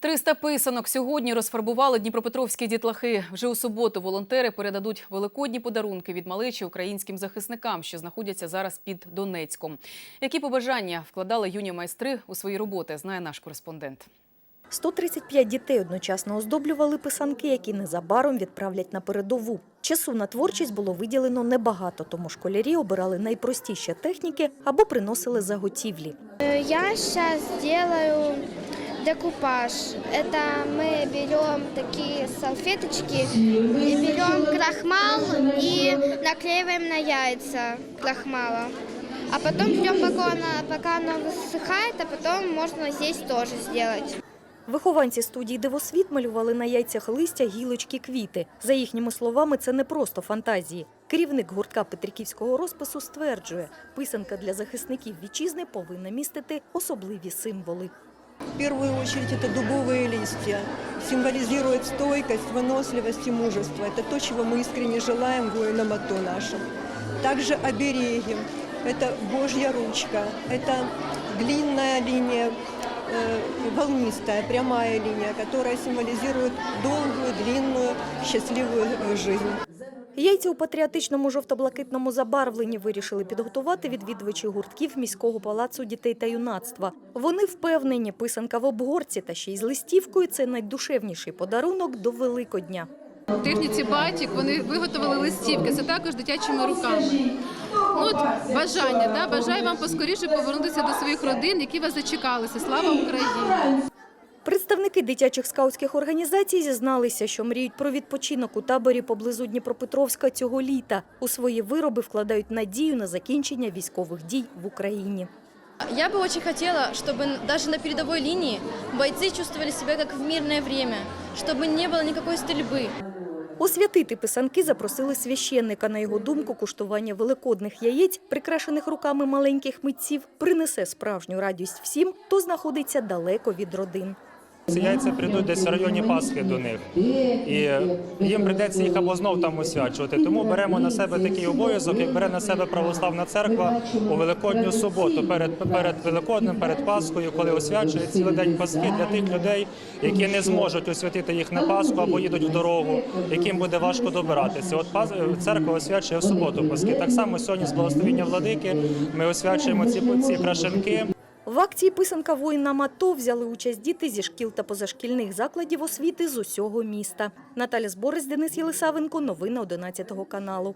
300 писанок сьогодні розфарбували дніпропетровські дітлахи. Вже у суботу волонтери передадуть великодні подарунки від малечі українським захисникам, що знаходяться зараз під Донецьком. Які побажання вкладали юні майстри у свої роботи, знає наш кореспондент. 135 дітей одночасно оздоблювали писанки, які незабаром відправлять на передову. Часу на творчість було виділено небагато, тому школярі обирали найпростіші техніки або приносили заготівлі. Я сейчас делаю декупаж. Это мы берем такие салфеточки, и берем крахмал и наклеиваем на яйца крахмала. А потом ждем, пока оно, пока оно высыхает, а потом можно здесь тоже сделать. Вихованці студії «Дивосвіт» малювали на яйцях листя, гілочки, квіти. За їхніми словами, це не просто фантазії. Керівник гуртка Петриківського розпису стверджує, писанка для захисників вітчизни повинна містити особливі символи. В первую очередь это дубовые листья. Символизирует стойкость, выносливость и мужество. Это то, чего мы искренне желаем воинам АТО нашим. Также обереги. Это Божья ручка. Это длинная линия, э, волнистая, прямая линия, которая символизирует долгую, длинную, счастливую жизнь. Яйця у патріотичному жовто-блакитному забарвленні вирішили підготувати відвідувачі гуртків міського палацу дітей та юнацтва. Вони впевнені, писанка в обгорці та ще й з листівкою – це найдушевніший подарунок до Великодня. В техніці батік вони виготовили листівки, це також дитячими руками. От бажання, да? бажаю вам поскоріше повернутися до своїх родин, які вас зачекалися. Слава Україні! Представники дитячих скаутських організацій зізналися, що мріють про відпочинок у таборі поблизу Дніпропетровська цього літа. У свої вироби вкладають надію на закінчення військових дій в Україні. Я бы очень хотела, чтобы даже на передовой линии бойцы чувствовали себя как в мирное время, чтобы не было никакой стрельбы. Освятити писанки запросили священника. На його думку, куштування великодних яєць, прикрашених руками маленьких митців, принесе справжню радість всім, хто знаходиться далеко від родин. Ці яйця прийдуть десь в районі Пасхи до них, і їм прийдеться їх або знов там освячувати. Тому беремо на себе такий обов'язок, як бере на себе православна церква у Великодню суботу, перед перед Великоднем, перед Пасхою, коли освячує цілий день Пасхи для тих людей, які не зможуть освятити їх на Пасху або їдуть в дорогу, яким буде важко добиратися. От церква освячує в суботу Пасхи. Так само сьогодні з благословіння владики ми освячуємо ці, ці крашенки. В акції «Писанка воїна Мато взяли участь діти зі шкіл та позашкільних закладів освіти з усього міста. Наталя Зборис, Денис Єлисавенко. Новини 11 каналу.